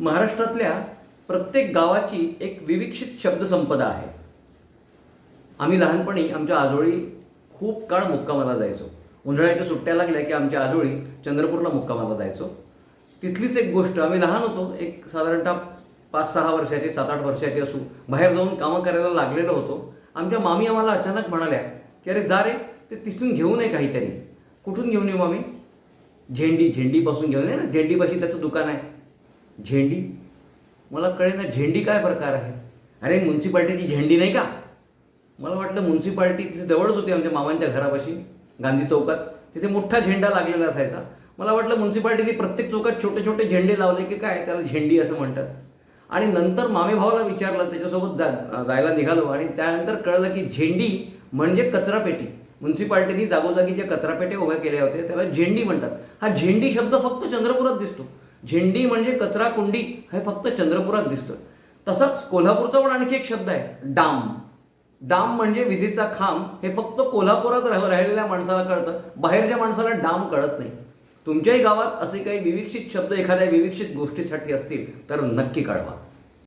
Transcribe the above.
महाराष्ट्रातल्या प्रत्येक गावाची एक विविक्षित शब्दसंपदा आहे. आम्ही लहानपणी आमच्या आजोळी खूप काळ मुक्कामाला जायचो. उन्हाळ्याच्या सुट्ट्या लागल्या की आमच्या आजोळी चंद्रपूरला मुक्कामाला जायचो. तिथलीच एक गोष्ट आम्ही लहान होतो एक साधारणतः पाच सहा वर्षाचे सात आठ वर्षाचे असू बाहेर जाऊन कामं करायला लागलेलो होतो. आमच्या मामी आम्हाला अचानक म्हणाल्या की अरे जा रे ते तिथून घेऊन ये काहीतरी. कुठून घेऊन येऊ मामी? झेंडी झेंडीपासून घेऊन ये ना झेंडीपाशी त्याचं दुकान आहे. झेंडी? मला कळे ना झेंडी काय प्रकार आहे? अरे म्युन्सिपाल्टीची झेंडी नाही का? मला वाटलं म्युन्सिपाल्टी तिथे जवळच होती आमच्या मामांच्या घरापाशी गांधी चौकात. तिथे मोठा झेंडा लागलेला असायचा. मला वाटलं म्युन्सिपाल्टीने प्रत्येक चौकात छोटे छोटे झेंडे लावले की काय त्याला झेंडी असं म्हणतात. आणि नंतर मामेभावाला विचारलं त्याच्यासोबत जा जायला निघालो. आणि त्यानंतर कळलं की झेंडी म्हणजे कचरापेटी. म्युन्सिपाल्टीनी जागोजागी ज्या कचरापेट्या उभ्या केल्या होत्या त्याला झेंडी म्हणतात. हा झेंडी शब्द फक्त चंद्रपुरात दिसतो. झेंडी म्हणजे कचरा कुंडी हे फक्त चंद्रपुरात दिसतं. तसंच कोल्हापूरचा पण आणखी एक शब्द आहे डाम. डाम म्हणजे विजेचा खांब हे फक्त कोल्हापुरात राह राहिलेल्या माणसाला कळतं बाहेरच्या माणसाला डाम कळत नाही. तुमच्याही गावात असे काही विविक्षित शब्द एखाद्या विविक्षित गोष्टीसाठी असतील तर नक्की कळवा.